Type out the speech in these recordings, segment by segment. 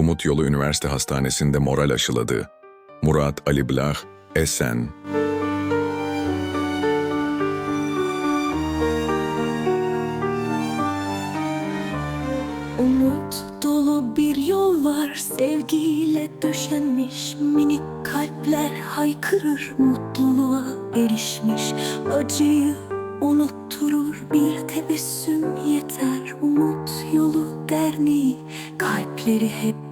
Umut Yolu Üniversite Hastanesi'nde moral aşıladı. Murat Ali Blah, Esen, Umut dolu bir yol var Sevgiyle döşenmiş. Minik kalpler haykırır Mutluluğa erişmiş. Acıyı unutturur Bir tebessüm yeter. Umut yolu derneği Kalpleri hep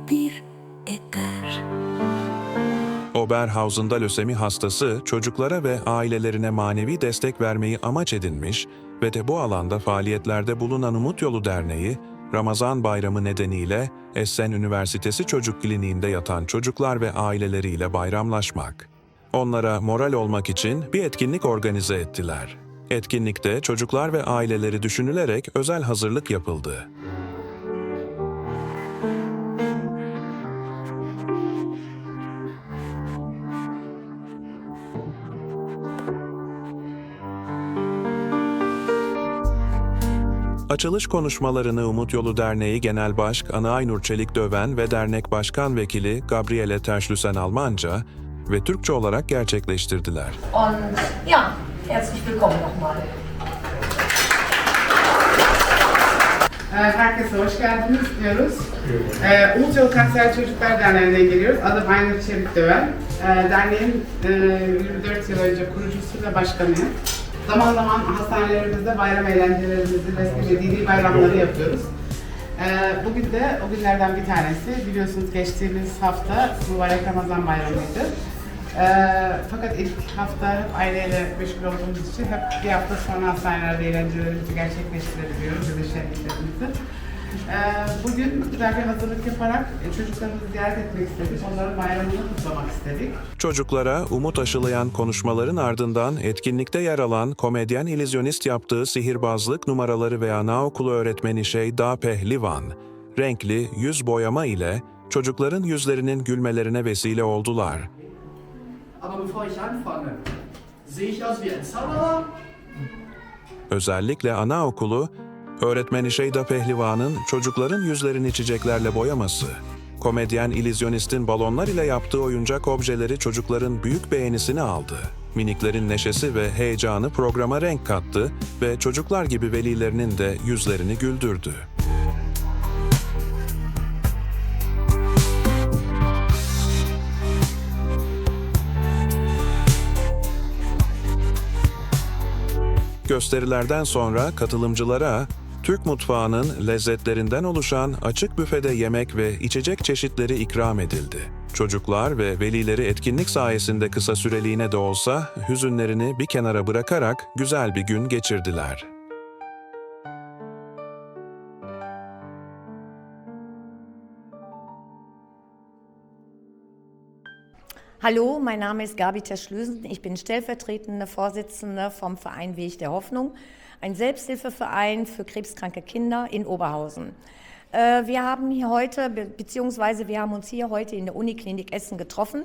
Oberhausen'da lösemi hastası çocuklara ve ailelerine manevi destek vermeyi amaç edinmiş ve de bu alanda faaliyetlerde bulunan Umut Yolu Derneği, Ramazan bayramı nedeniyle Essen Üniversitesi Çocuk Kliniğinde yatan çocuklar ve aileleriyle bayramlaşmak. Onlara moral olmak için bir etkinlik organize ettiler. Etkinlikte çocuklar ve aileleri düşünülerek özel hazırlık yapıldı. Açılış konuşmalarını Umut Yolu Derneği Genel Başk Ana Aynur Çelik Döven ve Dernek Başkan Vekili Gabriele Terşlüsen Almanca ve Türkçe olarak gerçekleştirdiler. Und ja, herzlich willkommen nochmal. Ee, Herkese hoş geldiniz diyoruz. Ee, Umut Yolu Kanser Çocuklar Derneği'ne geliyoruz. Adım Aynur Çelik Döven. Ee, derneğin e, 24 yıl önce kurucusu ve başkanıyım. Zaman zaman hastanelerimizde bayram eğlencelerimizi ve dini bayramları yapıyoruz. Ee, bugün de o günlerden bir tanesi. Biliyorsunuz geçtiğimiz hafta mübarek Ramazan bayramıydı. Ee, fakat ilk hafta hep aileyle meşgul olduğumuz için hep bir hafta sonra hastanelerde eğlencelerimizi gerçekleştirebiliyoruz da şenliklerimizi. Ee, bugün güzel bir hazırlık yaparak e, çocuklarımızı ziyaret etmek istedik. Onların bayramını kutlamak istedik. Çocuklara umut aşılayan konuşmaların ardından etkinlikte yer alan komedyen illüzyonist yaptığı sihirbazlık numaraları ve anaokulu öğretmeni Şeyda Pehlivan, renkli yüz boyama ile çocukların yüzlerinin gülmelerine vesile oldular. Aber bevor ich anfange, sehe ich aus wie ein Zauberer? Özellikle anaokulu, öğretmeni Şeyda Pehlivan'ın çocukların yüzlerini çiçeklerle boyaması, komedyen illüzyonistin balonlar ile yaptığı oyuncak objeleri çocukların büyük beğenisini aldı. Miniklerin neşesi ve heyecanı programa renk kattı ve çocuklar gibi velilerinin de yüzlerini güldürdü. Gösterilerden sonra katılımcılara Türk mutfağının lezzetlerinden oluşan açık büfede yemek ve içecek çeşitleri ikram edildi. Çocuklar ve velileri etkinlik sayesinde kısa süreliğine de olsa hüzünlerini bir kenara bırakarak güzel bir gün geçirdiler. Hallo, mein Name ist Gabi Terschlüsen. Ich bin stellvertretende Vorsitzende vom Verein Weg der Hoffnung, ein Selbsthilfeverein für krebskranke Kinder in Oberhausen. Äh, Wir haben hier heute, be- beziehungsweise wir haben uns hier heute in der Uniklinik Essen getroffen,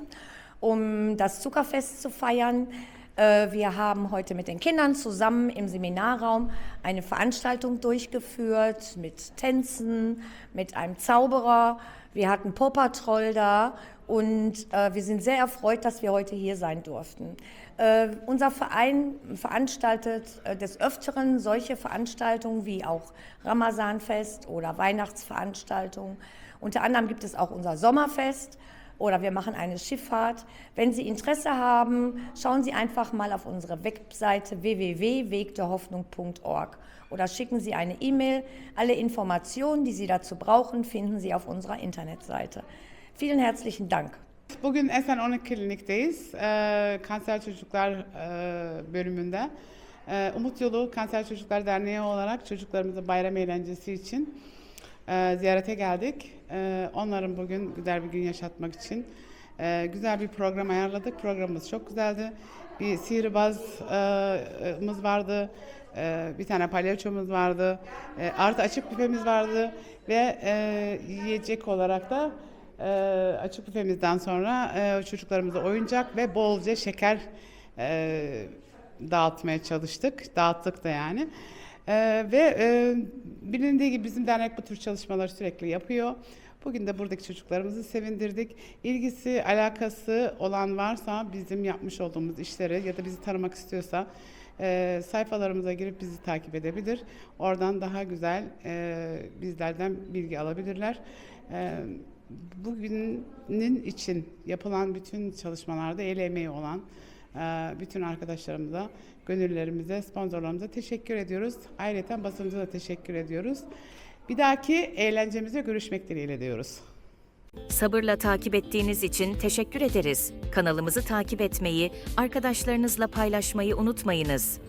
um das Zuckerfest zu feiern. Äh, Wir haben heute mit den Kindern zusammen im Seminarraum eine Veranstaltung durchgeführt mit Tänzen, mit einem Zauberer. Wir hatten Paw Patrol da und äh, wir sind sehr erfreut, dass wir heute hier sein durften. Äh, unser Verein veranstaltet des Öfteren solche Veranstaltungen wie auch Ramazanfest oder Weihnachtsveranstaltungen. Unter anderem gibt es auch unser Sommerfest oder wir machen eine Schifffahrt. Wenn Sie Interesse haben, schauen Sie einfach mal auf unsere Webseite www.wegderhoffnung.org oder schicken Sie eine E-Mail. Alle Informationen, die Sie dazu brauchen, finden Sie auf unserer Internetseite. Vielen herzlichen Dank. Bugün Esen 12 Klinik'teyiz. Kanser Çocuklar e, bölümünde. Umut Yolu Kanser Çocuklar Derneği olarak çocuklarımızın bayram eğlencesi için e, ziyarete geldik. Ee, onların bugün güzel bir gün yaşatmak için e, güzel bir program ayarladık. Programımız çok güzeldi. Bir sihirbazımız vardı. e, bir tane palyaçomuz vardı. E, artı açık büfemiz vardı. Ve e, yiyecek olarak da e, açık büfemizden sonra e, çocuklarımıza oyuncak ve bolca şeker e, dağıtmaya çalıştık. Dağıttık da yani. E, ve e, bilindiği gibi bizim dernek bu tür çalışmaları sürekli yapıyor. Bugün de buradaki çocuklarımızı sevindirdik. İlgisi, alakası olan varsa bizim yapmış olduğumuz işleri ya da bizi tanımak istiyorsa e, sayfalarımıza girip bizi takip edebilir. Oradan daha güzel e, bizlerden bilgi alabilirler. E, bugünün için yapılan bütün çalışmalarda el emeği olan bütün arkadaşlarımıza, gönüllerimize, sponsorlarımıza teşekkür ediyoruz. Ayrıca basınımıza da teşekkür ediyoruz. Bir dahaki eğlencemize görüşmek dileğiyle diyoruz. Sabırla takip ettiğiniz için teşekkür ederiz. Kanalımızı takip etmeyi, arkadaşlarınızla paylaşmayı unutmayınız.